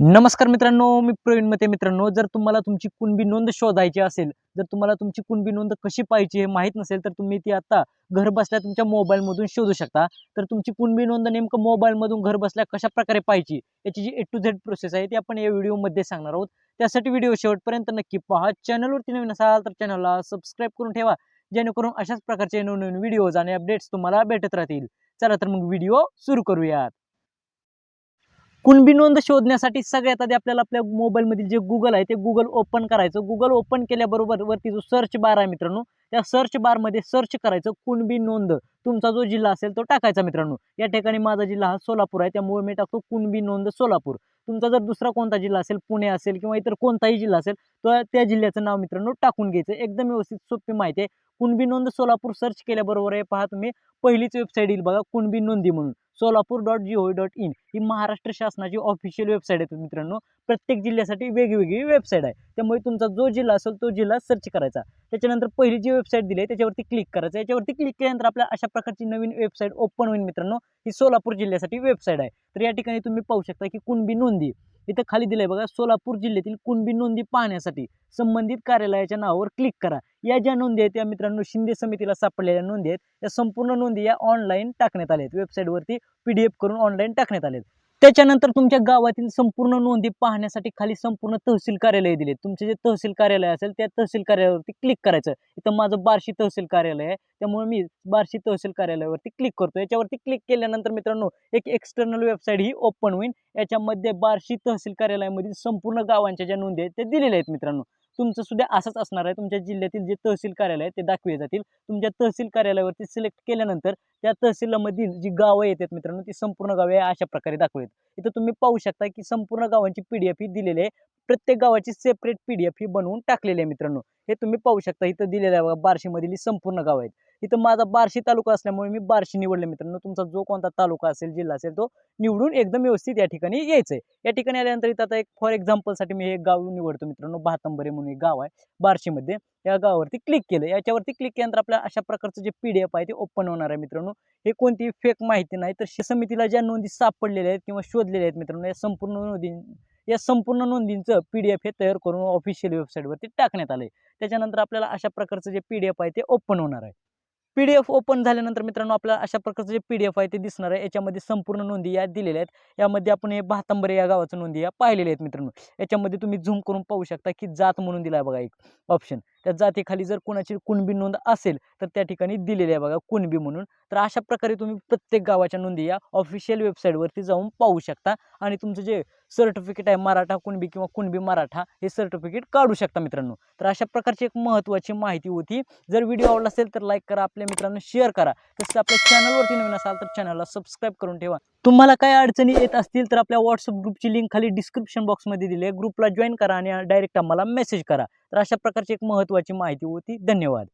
नमस्कार मित्रांनो मी प्रवीण मते. मित्रांनो जर तुम्हाला तुमची कुणबी नोंद शोधायची असेल जर तुम्हाला तुमची कुणबी नोंद कशी पाहिजे हे माहीत नसेल तर तुम्ही ती आता घर बसल्या तुमच्या मोबाईलमधून शोधू शकता. तर तुमची कुणबी नोंद नेमकं मोबाईलमधून घर बसल्या कशा प्रकारे पाहिजे याची जी ए टू झेड प्रोसेस आहे ती आपण या व्हिडिओमध्ये सांगणार आहोत. त्यासाठी व्हिडिओ शेवटपर्यंत नक्की पहा. चॅनलवरती नवीन असाल तर चॅनलला सबस्क्राईब करून ठेवा. जेणेकरून अशाच प्रकारचे नवनवीन व्हिडिओज आणि अपडेट्स तुम्हाला भेटत राहतील. चला तर मग व्हिडिओ सुरू करूयात. कुणबी नोंद शोधण्यासाठी सगळ्यात आधी आपल्याला आपल्या मोबाईलमधील जे गुगल आहे ते गुगल ओपन करायचं. गुगल ओपन केल्याबरोबर वरती जो सर्च बार आहे मित्रांनो त्या सर्च बारमध्ये सर्च करायचं कुणबी नोंद. तुमचा जो जिल्हा असेल तो टाकायचा मित्रांनो. या ठिकाणी माझा जिल्हा हा सोलापूर आहे त्यामुळे मी टाकतो कुणबी नोंद सोलापूर. तुमचा जर दुसरा कोणता जिल्हा असेल पुणे असेल किंवा इतर कोणताही जिल्हा असेल तर त्या जिल्ह्याचं नाव मित्रांनो टाकून घ्यायचं. एकदम व्यवस्थित सोपी माहिती आहे. कुणबी नोंद सोलापूर सर्च केल्याबरोबर आहे पहा तुम्ही पहिलीच वेबसाईट येईल बघा कुणबी नोंदी म्हणून. Solapur dot G O dot in ही महाराष्ट्र शासनाची ऑफिशियल वेबसाईट आहे मित्रांनो. प्रत्येक जिल्ह्यासाठी वेगवेगळी वेबसाईट आहे. त्यामुळे तुमचा जो जिल्हा असेल तो जिल्हा सर्च करायचा. त्याच्यानंतर पहिली जी वेबसाईट दिली आहे त्याच्यावरती क्लिक करायचं. याच्यावरती क्लिक केल्यानंतर आपल्या अशा प्रकारची नवीन वेबसाईट ओपन होईल मित्रांनो. ही सोलापूर जिल्ह्यासाठी वेबसाईट आहे. तर या ठिकाणी तुम्ही पाहू शकता की कुणबी नोंदी. इथं खाली दिलंय बघा सोलापूर जिल्ह्यातील कुणबी नोंदी पाहण्यासाठी संबंधित कार्यालयाच्या नावावर क्लिक करा. या ज्या नोंदी आहेत त्या मित्रांनो शिंदे समितीला सापडलेल्या नोंदी आहेत या संपूर्ण नोंदी या ऑनलाईन टाकण्यात आल्या आहेत. वेबसाईटवरती पी डी एफ करून ऑनलाईन टाकण्यात आल्या आहेत. त्याच्यानंतर तुमच्या गावातील संपूर्ण नोंदी पाहण्यासाठी खाली संपूर्ण तहसील कार्यालय दिले तुमचे जे तहसील कार्यालय असेल त्या तहसील कार्यालयावरती क्लिक करायचं. इथं माझं बार्शी तहसील कार्यालय आहे. त्यामुळे मी बार्शी तहसील कार्यालयावरती क्लिक करतो. याच्यावरती क्लिक केल्यानंतर मित्रांनो एक एक्सटर्नल वेबसाईट ही ओपन होईल. याच्यामध्ये बार्शी तहसील कार्यालयामधील संपूर्ण गावांच्या ज्या नोंदी आहेत त्या दिलेल्या आहेत मित्रांनो. तुमचं सुद्धा असंच असणार आहे. तुमच्या जिल्ह्यातील जे तहसील कार्यालय आहे ते दाखवले जातील. तुमच्या तहसील कार्यालयावरती सिलेक्ट केल्यानंतर त्या तहसीलमधील जी गावं येतात मित्रांनो ती संपूर्ण गावे अशा प्रकारे दाखवलीत. इथं तुम्ही पाहू शकता की संपूर्ण गावांची पी डी एफ ही दिलेली आहे. प्रत्येक गावाची सेपरेट पी डी एफ ही बनवून टाकलेली आहे मित्रांनो. हे तुम्ही पाहू शकता. इथं दिलेलं आहे बार्शीमधील ही संपूर्ण गाव आहेत. इथं माझा बार्शी तालुका असल्यामुळे मी बार्शी निवडले मित्रांनो. तुमचा जो कोणता तालुका असेल जिल्हा असेल तो निवडून एकदम व्यवस्थित या ठिकाणी यायचं आहे या ठिकाणी आल्यानंतर इथं आता एक फॉर एक्झाम्पलसाठी मी हे गाव निवडतो मित्रांनो. भातंबरे म्हणून एक गाव आहे बार्शीमध्ये. या गावावरती क्लिक केलं. याच्यावरती क्लिक केल्यानंतर आपल्या अशा प्रकारचं जे पी डी एफ आहे ते ओपन होणार आहे मित्रांनो. हे कोणतीही फेक माहिती नाही. तर श- समितीला ज्या नोंदी सापडलेल्या आहेत किंवा शोधलेल्या आहेत मित्रांनो या संपूर्ण नोंदी या संपूर्ण नोंदींचं पी डी एफ हे तयार करून ऑफिशियल वेबसाईटवरती टाकण्यात आलं आहे त्याच्यानंतर आपल्याला अशा प्रकारचं जे पी डी एफ आहे ते ओपन होणार आहे. पी डी एफ ओपन झाल्यानंतर मित्रांनो आपल्याला अशा प्रकारचं जे पी डी एफ आहे ते दिसणार आहे. याच्यामध्ये संपूर्ण नोंदी या दिलेल्या आहेत. यामध्ये आपण हे भातंबरे या गावाचं नोंदी या पाहिलेल्या आहेत मित्रांनो. याच्यामध्ये तुम्ही झूम करून पाहू शकता की जात म्हणून दिला आहे बघा एक ऑप्शन त्या जातीखाली जर कोणाची कुणबी नोंद असेल तर त्या ठिकाणी दिलेली आहे बघा कुणबी म्हणून. तर अशा प्रकारे तुम्ही प्रत्येक गावाच्या नोंदी या ऑफिशियल वेबसाईटवरती जाऊन पाहू शकता आणि तुमचं जे सर्टिफिकेट आहे मराठा कुणबी किंवा कुणबी मराठा हे सर्टिफिकेट काढू शकता मित्रांनो. तर अशा प्रकारची एक महत्त्वाची माहिती होती. जर व्हिडिओ आवडला असेल तर लाईक करा आपल्या मित्रांनो शेअर करा. तसंच आपल्या चॅनलवरती नवीन असाल तर चॅनलला सबस्क्राईब करून ठेवा. तुम्हाला काय अडचणी येत असतील तर आपल्या व्हॉट्सअप ग्रुपची लिंक खाली डिस्क्रिप्शन बॉक्समध्ये दिली आहे. ग्रुपला जॉईन करा आणि डायरेक्ट आम्हाला मेसेज करा. तर अशा प्रकारची एक महत्त्वाची माहिती होती. धन्यवाद.